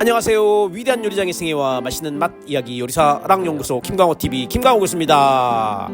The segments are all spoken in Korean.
안녕하세요. 위대한 요리장의 승혜와 맛있는 맛 이야기 요리사 랑 연구소 김광호 TV 김광호 교수입니다.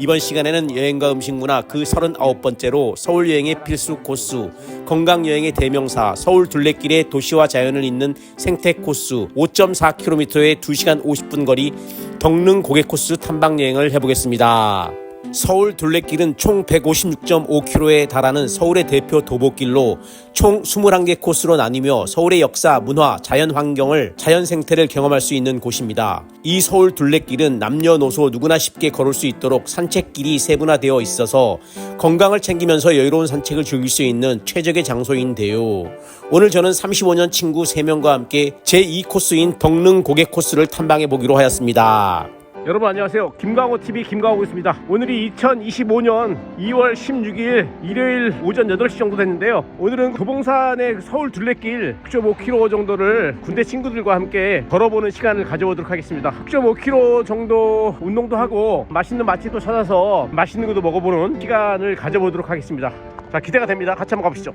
이번 시간에는 여행과 음식 문화 그 39번째로 서울 여행의 필수 코스, 건강 여행의 대명사, 서울 둘레길의 도시와 자연을 잇는 생태 코스, 5.4km의 2시간 50분 거리 덕능 고개 코스 탐방 여행을 해보겠습니다. 서울 둘레길은 총 156.5km에 달하는 서울의 대표 도보길로 총 21개 코스로 나뉘며 서울의 역사, 문화, 자연 환경을 자연 생태를 경험할 수 있는 곳입니다. 이 서울 둘레길은 남녀노소 누구나 쉽게 걸을 수 있도록 산책길이 세분화되어 있어서 건강을 챙기면서 여유로운 산책을 즐길 수 있는 최적의 장소인데요. 오늘 저는 35년 친구 3명과 함께 제2코스인 덕능 고개 코스를 탐방해 보기로 하였습니다. 여러분 안녕하세요. 김광호 TV 김광호입니다. 오늘이 2025년 2월 16일 일요일 오전 8시 정도 됐는데요. 오늘은 도봉산의 서울 둘레길 6.5km 정도를 군대 친구들과 함께 걸어보는 시간을 가져보도록 하겠습니다. 6.5km 정도 운동도 하고 맛있는 맛집도 찾아서 맛있는 것도 먹어보는 시간을 가져보도록 하겠습니다. 자 기대가 됩니다. 같이 한번 가보시죠.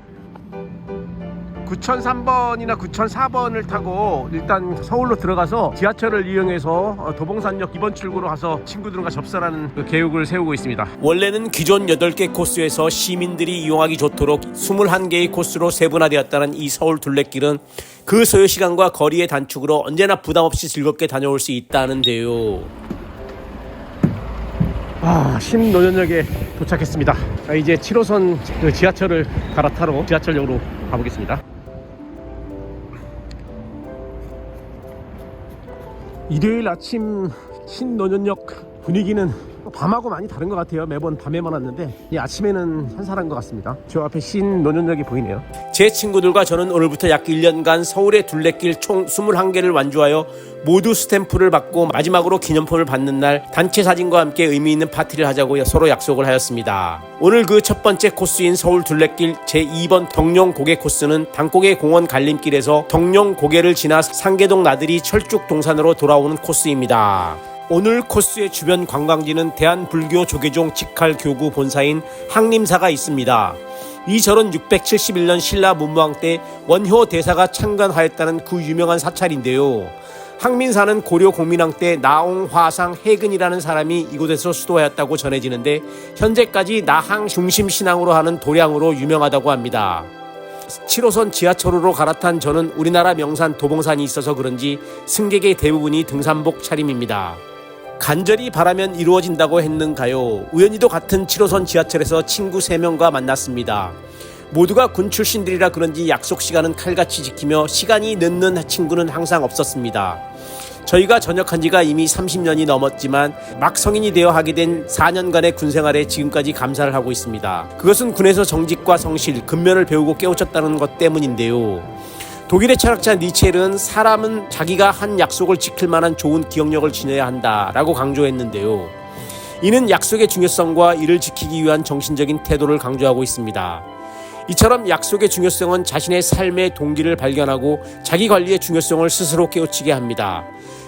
9003번이나 9004번을 타고 일단 서울로 들어가서 지하철을 이용해서 어, 도봉산역 2번 출구로 가서 친구들과 접선하는 그 계획을 세우고 있습니다. 원래는 기존 8개 코스에서 시민들이 이용하기 좋도록 21개의 코스로 세분화되었다는 이 서울 둘레길은 그 소요 시간과 거리의 단축으로 언제나 부담 없이 즐겁게 다녀올 수 있다는데요. 아, 신노년역에 도착했습니다. 자, 이제 7호선 그 지하철을 갈아타러 지하철역으로 가보겠습니다. 일요일 아침 신노년역 분위기는 밤하고 많이 다른 것 같아요. 매번 밤에만 왔는데 이 아침에는 한산한 것 같습니다. 저 앞에 신노년역이 보이네요. 제 친구들과 저는 오늘부터 약 1년간 서울의 둘레길 총 21개를 완주하여 모두 스탬프를 받고 마지막으로 기념품을 받는 날 단체 사진과 함께 의미 있는 파티를 하자고 서로 약속을 하였습니다. 오늘 그 첫 번째 코스인 서울 둘레길 제2번 덕룡 고개 코스는 당고개 공원 갈림길에서 덕룡 고개를 지나 상계동 나들이 철쭉 동산으로 돌아오는 코스입니다. 오늘 코스의 주변 관광지는 대한불교 조계종 직할 교구 본사인 항림사가 있습니다. 이 절은 671년 신라 문무왕 때 원효 대사가 창건하였다는 그 유명한 사찰인데요. 항민사는 고려 공민왕 때 나옹 화상 해근이라는 사람이 이곳에서 수도하였다고 전해지는데 현재까지 나항 중심 신앙으로 하는 도량으로 유명하다고 합니다. 7호선 지하철로 갈아탄 저는 우리나라 명산 도봉산이 있어서 그런지 승객의 대부분이 등산복 차림입니다. 간절히 바라면 이루어진다고 했는가요? 우연히도 같은 7호선 지하철에서 친구 3명과 만났습니다. 모두가 군 출신들이라 그런지 약속 시간은 칼같이 지키며 시간이 늦는 친구는 항상 없었습니다. 저희가 전역한 지가 이미 30년이 넘었지만 막 성인이 되어 하게 된 4년간의 군 생활에 지금까지 감사를 하고 있습니다. 그것은 군에서 정직과 성실, 근면을 배우고 깨우쳤다는 것 때문인데요. 독일의 철학자 니체는 사람은 자기가 한 약속을 지킬 만한 좋은 기억력을 지녀야 한다라고 강조했는데요. 이는 약속의 중요성과 이를 지키기 위한 정신적인 태도를 강조하고 있습니다. 이처럼 약속의 중요성은 자신의 삶의 동기를 발견하고 자기 관리의 중요성을 스스로 깨우치게 합니다.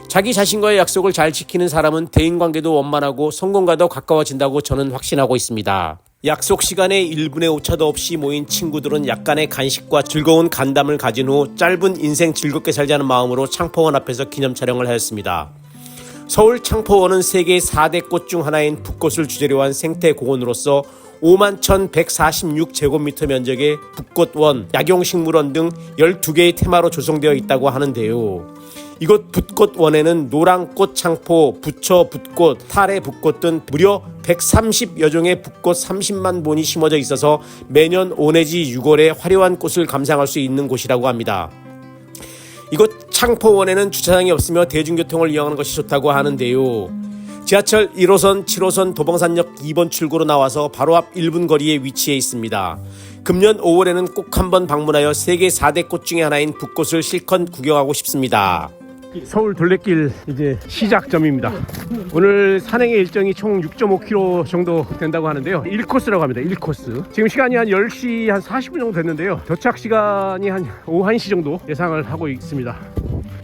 자기 자신과의 약속을 잘 지키는 사람은 대인관계도 원만하고 성공과도 가까워진다고 저는 확신하고 있습니다. 약속 시간에 1분의 오차도 없이 모인 친구들은 약간의 간식과 즐거운 간담을 가진 후 짧은 인생 즐겁게 살자는 마음으로 창포원 앞에서 기념 촬영을 하였습니다. 서울 창포원은 세계 4대 꽃 중 하나인 붓꽃을 주재료 한 생태 공원으로서 5만 1,146제곱미터 면적의 붓꽃원, 약용식물원 등 12개의 테마로 조성되어 있다고 하는데요. 이곳 붓꽃원에는 노랑꽃 창포, 부처 붓꽃, 탈의 붓꽃 등 무려 130여 종의 붓꽃 30만 본이 심어져 있어서 매년 5 내지 6월에 화려한 꽃을 감상할 수 있는 곳이라고 합니다. 이곳 창포원에는 주차장이 없으며 대중교통을 이용하는 것이 좋다고 하는데요. 지하철 1호선, 7호선 도봉산역 2번 출구로 나와서 바로 앞 1분 거리에 위치해 있습니다. 금년 5월에는 꼭 한번 방문하여 세계 4대 꽃 중에 하나인 붓꽃을 실컷 구경하고 싶습니다. 서울 둘레길 이제 시작점입니다. 오늘 산행의 일정이 총 6.5km 정도 된다고 하는데요. 1코스라고 합니다. 1코스. 지금 시간이 한 10시 한 40분 정도 됐는데요. 도착 시간이 한 오후 1시 정도 예상을 하고 있습니다.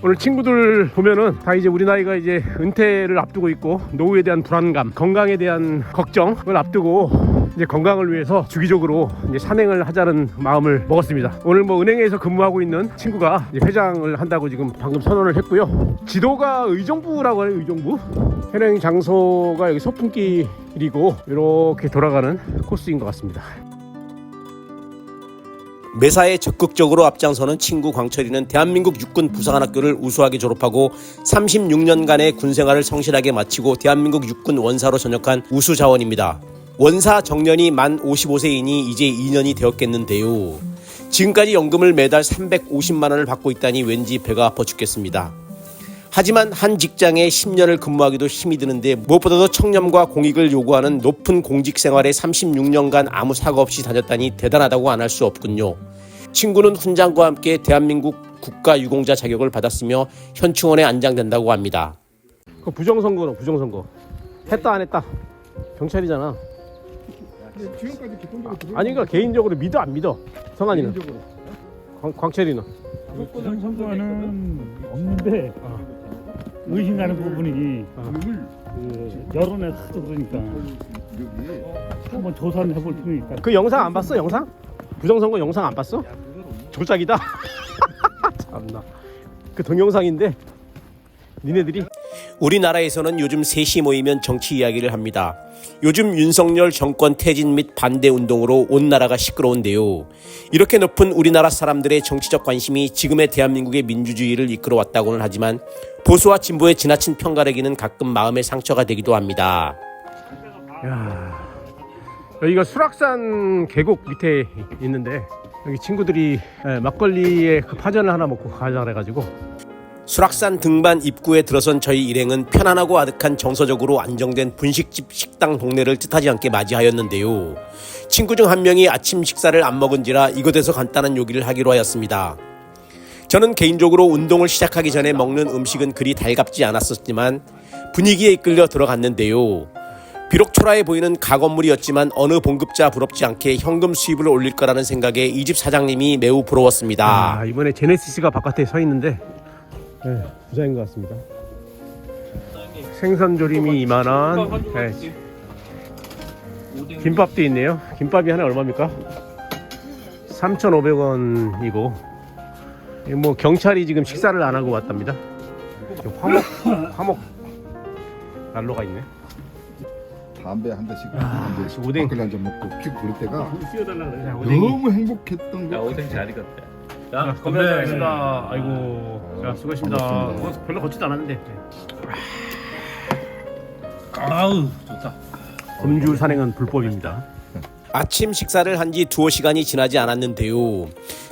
오늘 친구들 보면은 다 이제 우리 나이가 이제 은퇴를 앞두고 있고 노후에 대한 불안감, 건강에 대한 걱정을 앞두고 이제 건강을 위해서 주기적으로 이제 산행을 하자는 마음을 먹었습니다. 오늘 뭐 은행에서 근무하고 있는 친구가 회장을 한다고 지금 방금 선언을 했고요. 지도가 의정부라고 해요, 의정부. 현행 장소가 여기 소풍길이고 이렇게 돌아가는 코스인 것 같습니다. 매사에 적극적으로 앞장서는 친구 광철이는 대한민국 육군 부사관학교를 우수하게 졸업하고 36년간의 군생활을 성실하게 마치고 대한민국 육군 원사로 전역한 우수 자원입니다. 원사 정년이 만 55세이니 이제 2년이 되었겠는데요. 지금까지 연금을 매달 350만 원을 받고 있다니 왠지 배가 아파 죽겠습니다. 하지만 한 직장에 10년을 근무하기도 힘이 드는데 무엇보다도 청렴과 공익을 요구하는 높은 공직 생활에 36년간 아무 사고 없이 다녔다니 대단하다고 안 할 수 없군요. 친구는 훈장과 함께 대한민국 국가유공자 자격을 받았으며 현충원에 안장된다고 합니다. 그 부정선거는 부정선거. 했다 안 했다. 경찰이잖아. 지금까지 기본적으로 아니 그러니까 개인적으로 믿어 안 믿어? 성환이는 개인적으로 광, 광철이는 그런 선거는 없는데 의심 가는 부분이 그 여론에 하도 그러니까 한번 조사를 해볼 있다. 그 영상 안 봤어 영상? 부정선거 영상 안 봤어? 조작이다. 참나. 그 동영상인데 니네들이 우리나라에서는 요즘 셋이 모이면 정치 이야기를 합니다. 요즘 윤석열 정권 퇴진 및 반대 운동으로 온 나라가 시끄러운데요. 이렇게 높은 우리나라 사람들의 정치적 관심이 지금의 대한민국의 민주주의를 이끌어왔다고는 하지만 보수와 진보의 지나친 평가내기는 가끔 마음의 상처가 되기도 합니다. 야 여기가 수락산 계곡 밑에 있는데 여기 친구들이 예, 막걸리에 그 파전을 하나 먹고 가자 그래가지고 수락산 등반 입구에 들어선 저희 일행은 편안하고 아득한 정서적으로 안정된 분식집 식당 동네를 뜻하지 않게 맞이하였는데요. 친구 중 한 명이 아침 식사를 안 먹은지라 이곳에서 간단한 요기를 하기로 하였습니다. 저는 개인적으로 운동을 시작하기 전에 먹는 음식은 그리 달갑지 않았었지만 분위기에 이끌려 들어갔는데요. 비록 초라해 보이는 가건물이었지만 어느 봉급자 부럽지 않게 현금 수입을 올릴 거라는 생각에 이 집 사장님이 매우 부러웠습니다. 아 이번에 제네시스가 바깥에 서 있는데 예, 부자인 것 같습니다. 생선 조림이 2만 원. 예. 김밥도 있네요. 김밥이 하나 얼마입니까? 3,500원이고 뭐 경찰이 지금 식사를 안 하고 왔답니다. 화목 화목 난로가 있네. 담배 한 대씩 아, 한 대씩 오뎅. 한잔 먹고 픽 부를 때가 오뎅이. 너무 행복했던 야거 오뎅 잘 익었대. 자, 건배하겠습니다. 아이고, 자, 수고하십니다. 반갑습니다. 어, 별로 걷지도 않았는데. 아우 좋다. 금주 산행은 불법입니다. 아침 식사를 한 지 두어 시간이 지나지 않았는데요.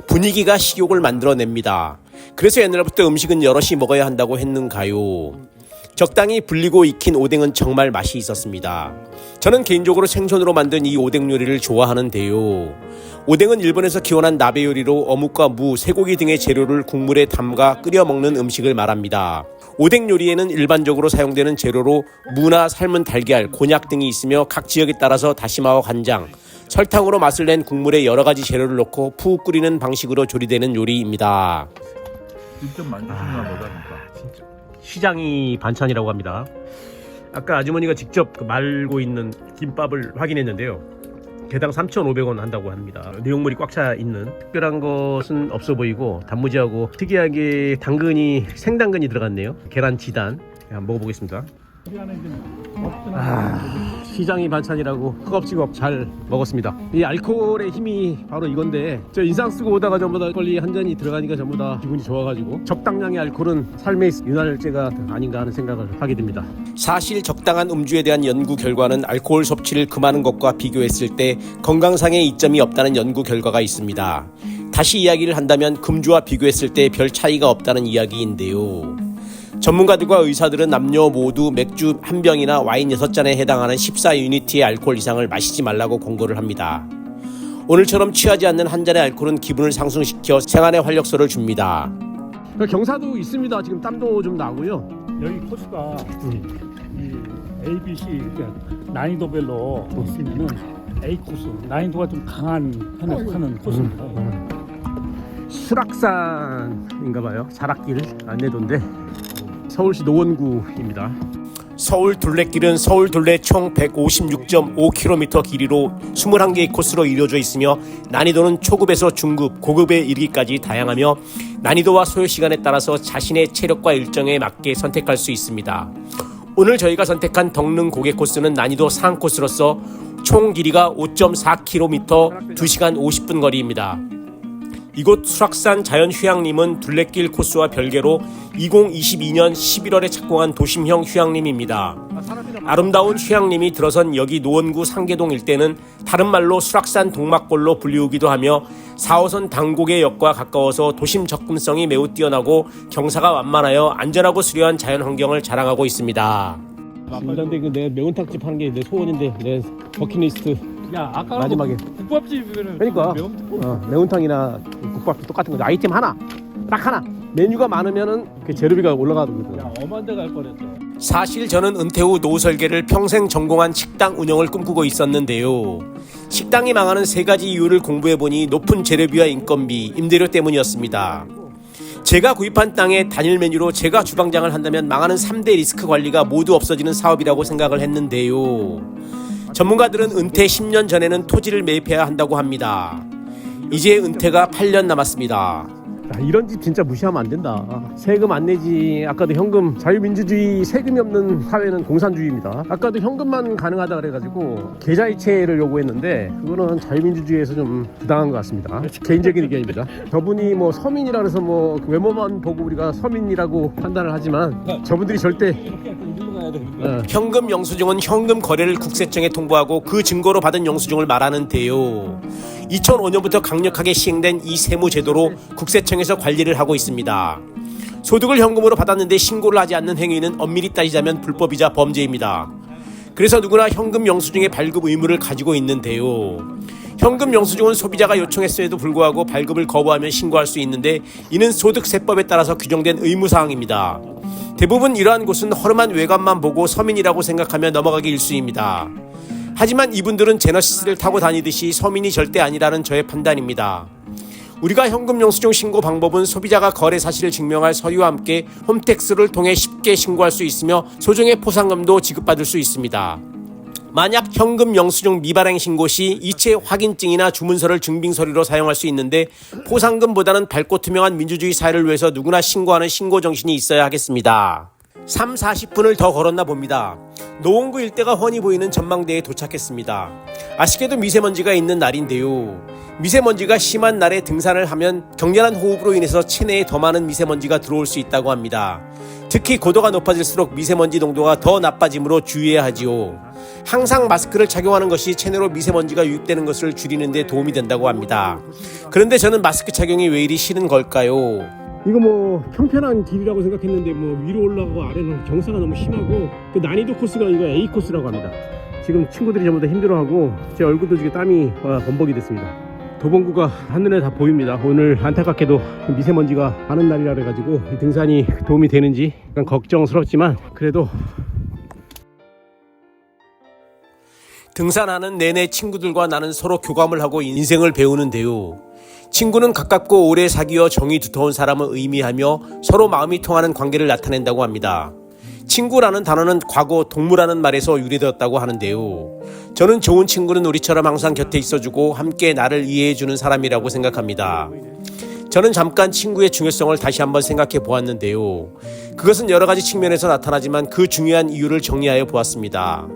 분위기가 식욕을 만들어냅니다. 그래서 옛날부터 음식은 여럿이 먹어야 한다고 했는가요? 적당히 불리고 익힌 오뎅은 정말 맛이 있었습니다. 저는 개인적으로 생선으로 만든 이 오뎅 요리를 좋아하는데요. 오뎅은 일본에서 기원한 나베 요리로 어묵과 무, 쇠고기 등의 재료를 국물에 담가 끓여 먹는 음식을 말합니다. 오뎅 요리에는 일반적으로 사용되는 재료로 무나 삶은 달걀, 곤약 등이 있으며 각 지역에 따라서 다시마와 간장, 설탕으로 맛을 낸 국물에 여러 가지 재료를 넣고 푹 끓이는 방식으로 조리되는 요리입니다. 직접 만드신가 보다 니까. 진짜. 시장이 반찬이라고 합니다. 아까 아주머니가 직접 그 말고 있는 김밥을 확인했는데요. 개당 3,500원 한다고 합니다. 내용물이 꽉 차 있는 특별한 것은 없어 보이고 단무지하고 특이하게 당근이 생당근이 들어갔네요. 계란 지단 한번 먹어보겠습니다. 아, 시장이 반찬이라고 허겁지겁 잘 먹었습니다. 이 알코올의 힘이 바로 이건데 저 인상 쓰고 오다가 전부 다 빨리 한 잔이 들어가니까 전부 다 기분이 좋아가지고 적당량의 알코올은 삶의 윤활제가 아닌가 하는 생각을 하게 됩니다. 사실 적당한 음주에 대한 연구 결과는 알코올 섭취를 금하는 것과 비교했을 때 건강상의 이점이 없다는 연구 결과가 있습니다. 다시 이야기를 한다면 금주와 비교했을 때 별 차이가 없다는 이야기인데요. 전문가들과 의사들은 남녀 모두 맥주 한 병이나 와인 6잔에 해당하는 14유니트의 알코올 이상을 마시지 말라고 권고를 합니다. 오늘처럼 취하지 않는 한 잔의 알코올은 기분을 상승시켜 생활의 활력소를 줍니다. 경사도 있습니다. 지금 땀도 좀 나고요. 여기 코스가 이 A, B, C 그러니까 난이도별로 있으면은 A 코스 난이도가 좀 강한 편에 속하는 코스입니다. 수락산인가 봐요. 자락길 안내도인데 서울시 노원구입니다. 서울 둘레길은 서울 둘레 총 156.5km 길이로 21개의 코스로 이루어져 있으며 난이도는 초급에서 중급, 고급에 이르기까지 다양하며 난이도와 소요 시간에 따라서 자신의 체력과 일정에 맞게 선택할 수 있습니다. 오늘 저희가 선택한 덕능 고개 코스는 난이도 상코스로서 총 길이가 5.4km 2시간 50분 거리입니다. 이곳 수락산 자연휴양림은 둘레길 코스와 별개로 2022년 11월에 착공한 도심형 휴양림입니다. 아름다운 휴양림이 들어선 여기 노원구 상계동 일대는 다른 말로 수락산 동막골로 불리우기도 하며 4호선 당고개역과 가까워서 도심 접근성이 매우 뛰어나고 경사가 완만하여 안전하고 수려한 자연 환경을 자랑하고 있습니다. 진단데 그내 매운탕집 하는 게 내 소원인데 내 버킷리스트 야 아까 마지막에. 국밥집이면 그러니까. 매운 어, 매운탕이나 국밥도 똑같은 거죠. 아이템 하나 딱 하나 메뉴가 많으면은 그 재료비가 올라가거든. 야 엄한 데 갈 뻔했어 사실 저는 은퇴 후 노후 설계를 평생 전공한 식당 운영을 꿈꾸고 있었는데요. 식당이 망하는 세 가지 이유를 공부해 보니 높은 재료비와 인건비, 임대료 때문이었습니다. 제가 구입한 땅에 단일 메뉴로 제가 주방장을 한다면 망하는 3대 리스크 관리가 모두 없어지는 사업이라고 생각을 했는데요. 전문가들은 은퇴 10년 전에는 토지를 매입해야 한다고 합니다. 이제 은퇴가 8년 남았습니다. 야, 이런 집 진짜 무시하면 안 된다. 세금 안 내지. 아까도 현금 자유민주주의 세금이 없는 사회는 공산주의입니다. 아까도 현금만 가능하다 그래가지고 계좌이체를 요구했는데 그거는 자유민주주의에서 좀 부당한 것 같습니다. 개인적인 의견입니다. 저분이 뭐 서민이라 그래서 뭐그 외모만 보고 우리가 서민이라고 판단을 하지만 저분들이 절대 어, 현금 영수증은 현금 거래를 국세청에 통보하고 그 증거로 받은 영수증을 말하는데요. 2005년부터 강력하게 시행된 이 세무 제도로 국세청에서 관리를 하고 있습니다. 소득을 현금으로 받았는데 신고를 하지 않는 행위는 엄밀히 따지자면 불법이자 범죄입니다. 그래서 누구나 현금 영수증의 발급 의무를 가지고 있는데요. 현금 영수증은 소비자가 요청했음에도 불구하고 발급을 거부하면 신고할 수 있는데 이는 소득세법에 따라서 규정된 의무사항입니다. 대부분 이러한 곳은 허름한 외관만 보고 서민이라고 생각하며 넘어가기 일쑤입니다. 하지만 이분들은 제너시스를 타고 다니듯이 서민이 절대 아니라는 저의 판단입니다. 우리가 현금 영수증 신고 방법은 소비자가 거래 사실을 증명할 서류와 함께 홈택스를 통해 쉽게 신고할 수 있으며 소정의 포상금도 지급받을 수 있습니다. 만약 현금 영수증 미발행 신고 시 이체 확인증이나 주문서를 증빙 서류로 사용할 수 있는데 포상금보다는 밝고 투명한 민주주의 사회를 위해서 누구나 신고하는 신고 정신이 있어야 하겠습니다. 3, 40분을 더 걸었나 봅니다. 노원구 일대가 훤히 보이는 전망대에 도착했습니다. 아쉽게도 미세먼지가 있는 날인데요. 미세먼지가 심한 날에 등산을 하면 격렬한 호흡으로 인해서 체내에 더 많은 미세먼지가 들어올 수 있다고 합니다. 특히 고도가 높아질수록 미세먼지 농도가 더 나빠지므로 주의해야 하지요. 항상 마스크를 착용하는 것이 체내로 미세먼지가 유입되는 것을 줄이는 데 도움이 된다고 합니다. 그런데 저는 마스크 착용이 왜 이리 싫은 걸까요? 이거 뭐 평편한 길이라고 생각했는데 뭐 위로 올라가고 아래는 경사가 너무 심하고 그 난이도 코스가 이거 A 코스라고 합니다. 지금 친구들이 전부 다 힘들어하고 제 얼굴도 지금 땀이 와, 범벅이 됐습니다. 도봉구가 한눈에 다 보입니다. 오늘 안타깝게도 미세먼지가 많은 날이라 그래가지고 이 등산이 도움이 되는지 약간 걱정스럽지만 그래도 등산하는 내내 친구들과 나는 서로 교감을 하고 인생을 배우는데요. 친구는 가깝고 오래 사귀어 정이 두터운 사람을 의미하며 서로 마음이 통하는 관계를 나타낸다고 합니다. 친구라는 단어는 과거 동무라는 말에서 유래되었다고 하는데요. 저는 좋은 친구는 우리처럼 항상 곁에 있어주고 함께 나를 이해해주는 사람이라고 생각합니다. 저는 잠깐 친구의 중요성을 다시 한번 생각해 보았는데요. 그것은 여러 가지 측면에서 나타나지만 그 중요한 이유를 정리하여 보았습니다.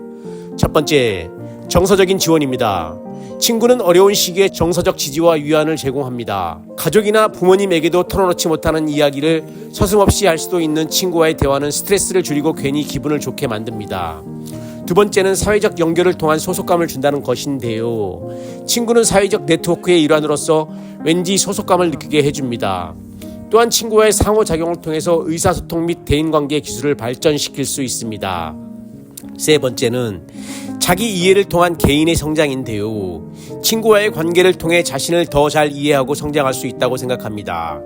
첫 번째, 정서적인 지원입니다. 친구는 어려운 시기에 정서적 지지와 위안을 제공합니다. 가족이나 부모님에게도 털어놓지 못하는 이야기를 서슴없이 할 수도 있는 친구와의 대화는 스트레스를 줄이고 괜히 기분을 좋게 만듭니다. 두 번째는 사회적 연결을 통한 소속감을 준다는 것인데요. 친구는 사회적 네트워크의 일환으로서 왠지 소속감을 느끼게 해줍니다. 또한 친구와의 상호작용을 통해서 의사소통 및 대인관계 기술을 발전시킬 수 있습니다. 세 번째는 자기 이해를 통한 개인의 성장인데요. 친구와의 관계를 통해 자신을 더 잘 이해하고 성장할 수 있다고 생각합니다.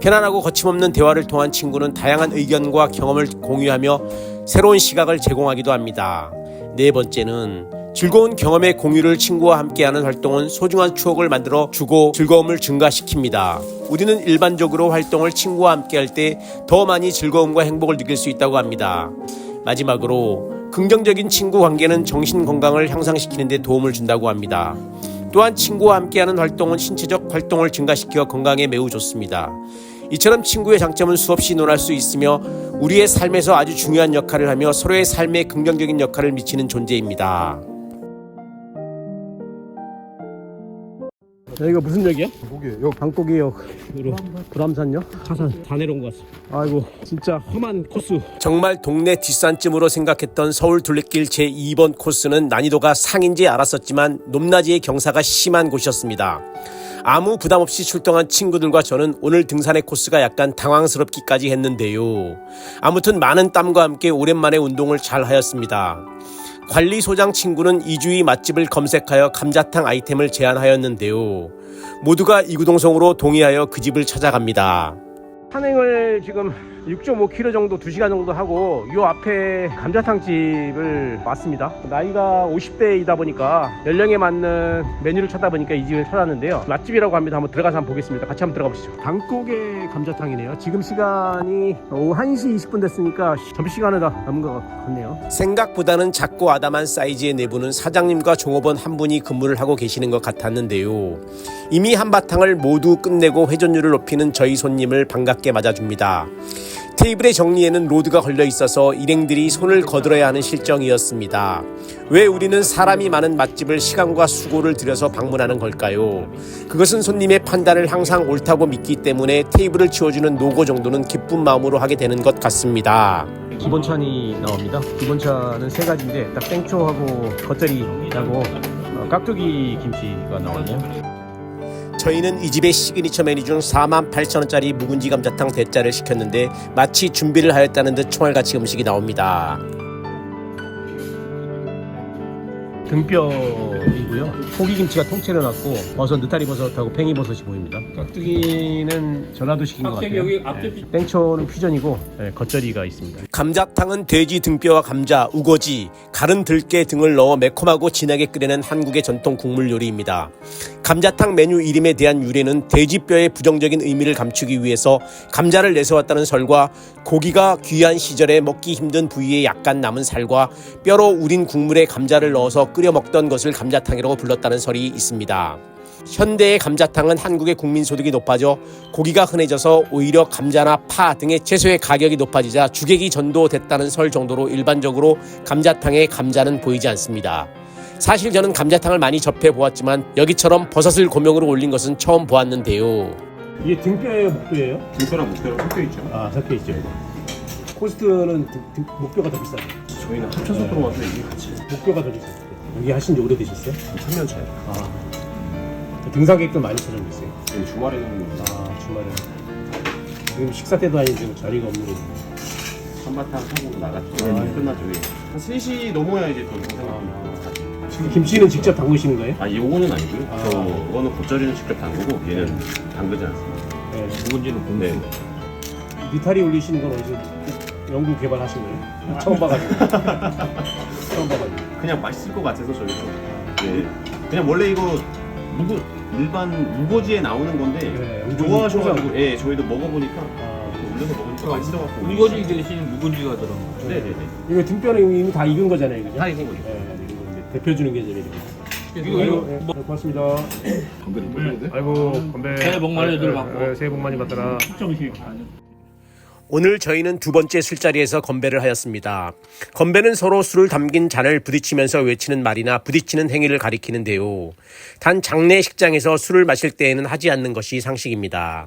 편안하고 거침없는 대화를 통한 친구는 다양한 의견과 경험을 공유하며 새로운 시각을 제공하기도 합니다. 네 번째는 즐거운 경험의 공유를 친구와 함께하는 활동은 소중한 추억을 만들어 주고 즐거움을 증가시킵니다. 우리는 일반적으로 활동을 친구와 함께할 때 더 많이 즐거움과 행복을 느낄 수 있다고 합니다. 마지막으로 긍정적인 친구 관계는 정신 건강을 향상시키는 데 도움을 준다고 합니다. 또한 친구와 함께하는 활동은 신체적 활동을 증가시켜 건강에 매우 좋습니다. 이처럼 친구의 장점은 수없이 논할 수 있으며 우리의 삶에서 아주 중요한 역할을 하며 서로의 삶에 긍정적인 역할을 미치는 존재입니다. 여기가 무슨 역이야? 거기 요 방콕이역 으로 불암산역 차산 다 내려온 것 같습니다. 아이고 진짜 험한 코스. 정말 동네 뒷산쯤으로 생각했던 서울 둘레길 제2번 코스는 난이도가 상인지 알았었지만 높낮이의 경사가 심한 곳이었습니다. 아무 부담 없이 출동한 친구들과 저는 오늘 등산의 코스가 약간 당황스럽기까지 했는데요. 아무튼 많은 땀과 함께 오랜만에 운동을 잘 하였습니다. 관리소장 친구는 이주희 맛집을 검색하여 감자탕 아이템을 제안하였는데요. 모두가 이구동성으로 동의하여 그 집을 찾아갑니다. 산행을 지금 6.5km 정도 2시간 정도 하고 요 앞에 감자탕 집을 왔습니다. 나이가 50대이다 보니까 연령에 맞는 메뉴를 찾아보니까 이 집을 찾았는데요. 맛집이라고 합니다. 한번 들어가서 한번 보겠습니다. 같이 한번 들어가 보시죠. 방콕의 감자탕이네요. 지금 시간이 오후 1시 20분 됐으니까 점심시간을 다 남은 것 같네요. 생각보다는 작고 아담한 사이즈의 내부는 사장님과 종업원 한 분이 근무를 하고 계시는 것 같았는데요. 이미 한바탕을 모두 끝내고 회전율을 높이는 저희 손님을 반갑게 맞아줍니다. 테이블의 정리에는 로드가 걸려 있어서 일행들이 손을 거들어야 하는 실정이었습니다. 왜 우리는 사람이 많은 맛집을 시간과 수고를 들여서 방문하는 걸까요? 그것은 손님의 판단을 항상 옳다고 믿기 때문에 테이블을 치워주는 노고 정도는 기쁜 마음으로 하게 되는 것 같습니다. 기본찬이 나옵니다 기본찬은 세 가지인데 딱 땡초하고 겉절이하고 어, 깍두기 김치가 나오네요 저희는 이 집의 시그니처 메뉴 중 48,000원짜리 묵은지 감자탕 대짜를 시켰는데 마치 준비를 하였다는 듯 총알같이 음식이 나옵니다. 등뼈이고요. 고기김치가 통째로 났고 버섯, 느타리 버섯하고 팽이버섯이 보입니다. 깍두기는 전라도 식인 것 같아요. 여기 앞에 네. 땡초는 퓨전이고 네, 겉절이가 있습니다. 감자탕은 돼지 등뼈와 감자, 우거지, 가른 들깨 등을 넣어 매콤하고 진하게 끓이는 한국의 전통 국물 요리입니다. 감자탕 메뉴 이름에 대한 유래는 돼지뼈의 부정적인 의미를 감추기 위해서 감자를 내세웠다는 설과 고기가 귀한 시절에 먹기 힘든 부위에 약간 남은 살과 뼈로 우린 국물에 감자를 넣어서 끓여 먹던 것을 감자탕이라고 불렀다는 설이 있습니다. 현대의 감자탕은 한국의 국민 소득이 높아져 고기가 흔해져서 오히려 감자나 파 등의 채소의 가격이 높아지자 주객이 전도됐다는 설 정도로 일반적으로 감자탕에 감자는 보이지 않습니다. 사실 저는 감자탕을 많이 접해 보았지만 여기처럼 버섯을 고명으로 올린 것은 처음 보았는데요. 이게 등뼈예요, 목뼈예요? 등뼈랑 목뼈랑 섞여 있죠. 아, 섞여 있죠. 코스트는 등, 등, 목뼈가 더 비싸죠. 저희는 합쳐서 들어와서 이게 같이 목뼈가 더 비싸요. 여기 하신 지 오래되셨어요? 3년 차예요. 아, 등산객도 많이 찾아오셨어요. 저희 주말에는 아, 주말에. 지금 식사 때도 아니고 자리가 없는 한바탕 하고 나갔죠. 아, 네, 끝나죠. 예. 한 3시 넘어야 이제 또 동생이 지금 김치는 직접 담그시는 거예요? 아, 요거는 아니고요. 아. 저 이거는 겉절이는 직접 담그고 얘는 담그지 않습니다. 네. 묵은지는 봄에 네. 니타리 올리시는 건 어디서 연구 개발하신 거예요? 처음 봐가지고. 처음 봐가지고. 그냥 맛있을 것 같아서 저희도 예. 그냥 원래 이거 무고 일반 우거지에 나오는 건데 네, 우거지 좋아하셔가지고 예 저희도 먹어보니까 아, 올려서 먹으니까 맛있어갖고 우거지 대신 묵은지가 들어간 거. 네네네 이거 등뼈는 이미 다 익은 거잖아요, 그죠? 다 익은 거죠. 네, 익은 건데 대표 주는 개념이죠. 이거 아이고, 이거 네, 네, 고맙습니다. 건배를 먹는데 아이고, 건배. 새해 복 많이 네, 받고. 네, 새해 복 많이 받더라. 정식 오늘 저희는 두 번째 술자리에서 건배를 하였습니다. 건배는 서로 술을 담긴 잔을 부딪히면서 외치는 말이나 부딪히는 행위를 가리키는데요. 단 장례식장에서 술을 마실 때에는 하지 않는 것이 상식입니다.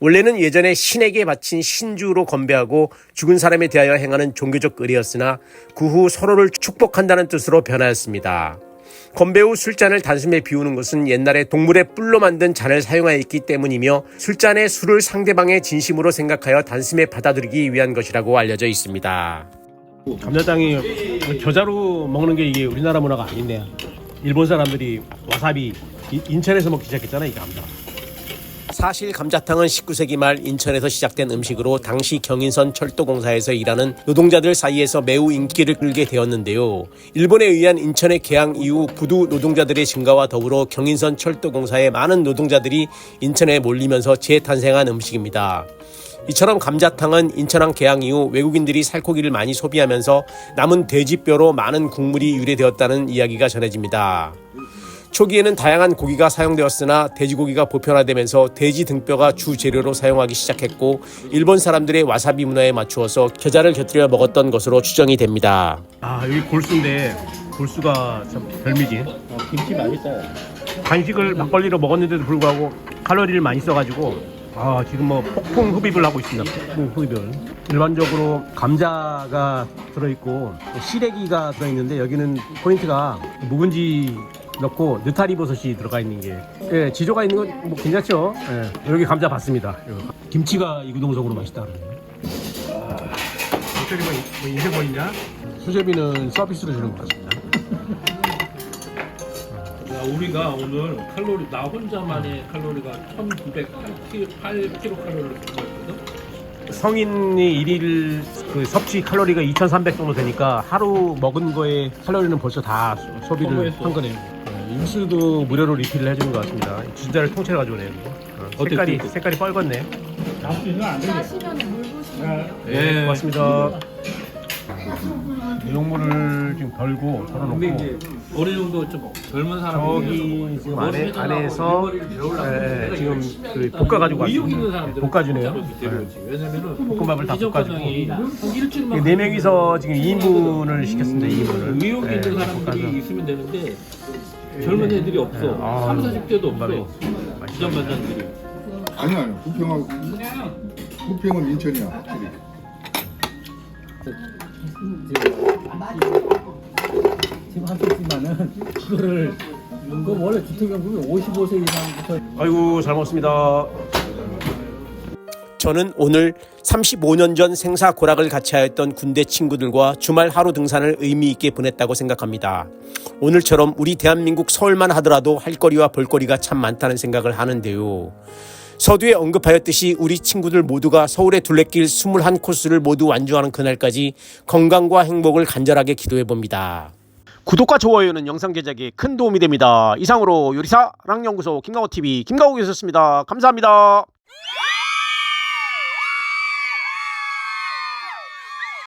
원래는 예전에 신에게 바친 신주로 건배하고 죽은 사람에 대하여 행하는 종교적 의례였으나 그 후 서로를 축복한다는 뜻으로 변하였습니다. 건배 후 술잔을 단숨에 비우는 것은 옛날에 동물의 뿔로 만든 잔을 사용하였기 때문이며 술잔에 술을 상대방의 진심으로 생각하여 단숨에 받아들이기 위한 것이라고 알려져 있습니다. 감자탕이 겨자로 먹는 게 이게 우리나라 문화가 아닌데요. 일본 사람들이 와사비 이- 인천에서 먹기 시작했잖아요, 이 감자. 사실 감자탕은 19세기 말 인천에서 시작된 음식으로 당시 경인선 철도공사에서 일하는 노동자들 사이에서 매우 인기를 끌게 되었는데요. 일본에 의한 인천의 개항 이후 부두 노동자들의 증가와 더불어 경인선 철도공사의 많은 노동자들이 인천에 몰리면서 재탄생한 음식입니다. 이처럼 감자탕은 인천항 개항 이후 외국인들이 살코기를 많이 소비하면서 남은 돼지뼈로 많은 국물이 유래되었다는 이야기가 전해집니다. 초기에는 다양한 고기가 사용되었으나 돼지고기가 보편화되면서 돼지 등뼈가 주 재료로 사용하기 시작했고 일본 사람들의 와사비 문화에 맞추어서 겨자를 곁들여 먹었던 것으로 추정이 됩니다. 아 여기 골수인데 골수가 참 별미지. 김치 맛있어요. 간식을 막걸리로 먹었는데도 불구하고 칼로리를 많이 써가지고 아 지금 뭐 폭풍 흡입을 하고 있습니다. 폭풍 흡입을. 일반적으로 감자가 들어있고 시래기가 들어있는데 여기는 포인트가 묵은지 넣고 느타리 버섯이 들어가 있는 게 예, 지조가 있는 건 뭐 괜찮죠. 예, 여기 감자 봤습니다. 김치가 이구동성으로 맛있다. 목소리 뭐 인생 보이냐? 수제비는 서비스로 주는 것 같습니다. 야, 우리가 오늘 칼로리 나 혼자만의 칼로리가 1,908kcal를 소모했거든. 성인이 일일 그 섭취 칼로리가 2,300 정도 되니까 하루 먹은 거에 칼로리는 벌써 다 소- 소비를. 한 거네요. 네, 임수도 무료로 리필을 해주는 것 같습니다. 주자를 통째로 가져오네요. 이거. 어, 어때, 색깔이 어때? 색깔이 뻘겋네. 나쁘지는 않은데. 마시면 물 부시면 네, 고맙습니다. 내용물을 지금 덜고 덜어놓고 근데 이제 어느 정도 좀 젊은 사람 저기 지금 안에 안에서 예, 지금 그 볶아 가지고 의욕 왔습니다. 있는 사람들 볶아주네요. 왜냐면은 볶음밥을 다 볶아주고. 한 일주일만 네 명이서 지금 2인분을 시켰습니다. 2인분을. 의욕 있는 네, 사람들이. 있으면 되는데 젊은 애들이 없어. 아, 3, 40대도 볶음밥이 없어. 부장 반장들이. 아니 아니 부평하고 부평은 인천이야 확실히. 지금 하셨지만은 그거를 그 원래 주택연금이 55세 이상부터 아이고 잘 먹었습니다. 저는 오늘 35년 전 생사 고락을 같이 하였던 군대 친구들과 주말 하루 등산을 의미 있게 보냈다고 생각합니다. 오늘처럼 우리 대한민국 서울만 하더라도 할 거리와 볼 거리가 참 많다는 생각을 하는데요. 서두에 언급하였듯이 우리 친구들 모두가 서울의 둘레길 21코스를 모두 완주하는 그날까지 건강과 행복을 간절하게 기도해 봅니다. 구독과 좋아요는 영상 제작에 큰 도움이 됩니다. 이상으로 요리사 랑연구소 김강호 TV 김강호였습니다. 감사합니다.